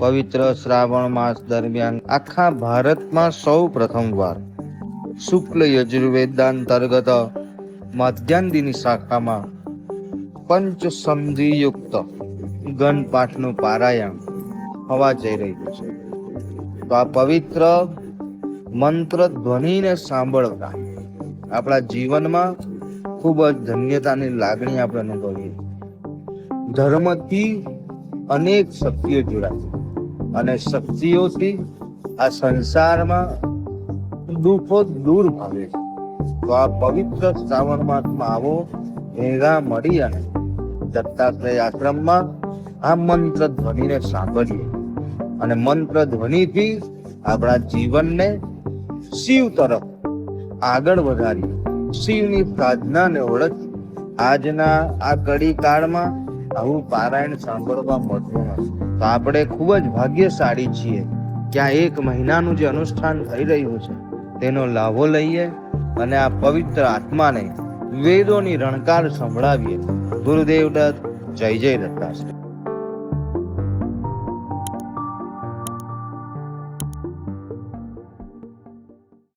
પવિત્ર શ્રાવણ માસ દરમિયાન આખા ભારતમાં સૌ પ્રથમવાર શુક્લ યજુર્વેદાંતર્ગત મધ્યાંતિની શાખામાં પંચ સંધિયુક્ત ગણપાઠનું પારાયણ થવા જઈ રહ્યું છે. તો આ પવિત્ર મંત્ર ધ્વનિને સાંભળતા આપણા જીવનમાં ખૂબ જ ધન્યતાની લાગણી આપણે અનુભવીએ ધર્મથી અનેક શક્તિઓ જોડાય અને શક્તિઓથી આ સંસારમાં દુઃખો દૂર ભાવે છે તો આ પવિત્ર શ્રાવણ માસમાં આવો, ભેગા મળી અને દત્તાત્રેય આશ્રમમાં આ મંત્ર ધ્વનિને સાંભળીએ. અને મંત્ર ધ્વનિથી આપણા જીવનને શિવ તરફ આગળ વધારીએ. શિવની પ્રાર્થનાને ઓળખી. આજના આ કડી કાળમાં આવું પારાયણ સાંભળવા મળતું નથી તો આપણે ખૂબ જ ભાગ્યશાળી છીએ કે આ એક મહિનાનું જે અનુષ્ઠાન થઈ રહ્યું છે, તેનો લાભો લઈએ અને આ પવિત્ર આત્માને વેદોની રણકાર સંભળાવીએ. ગુરુદેવ દત્ત, જય જય દત્તાશ્રી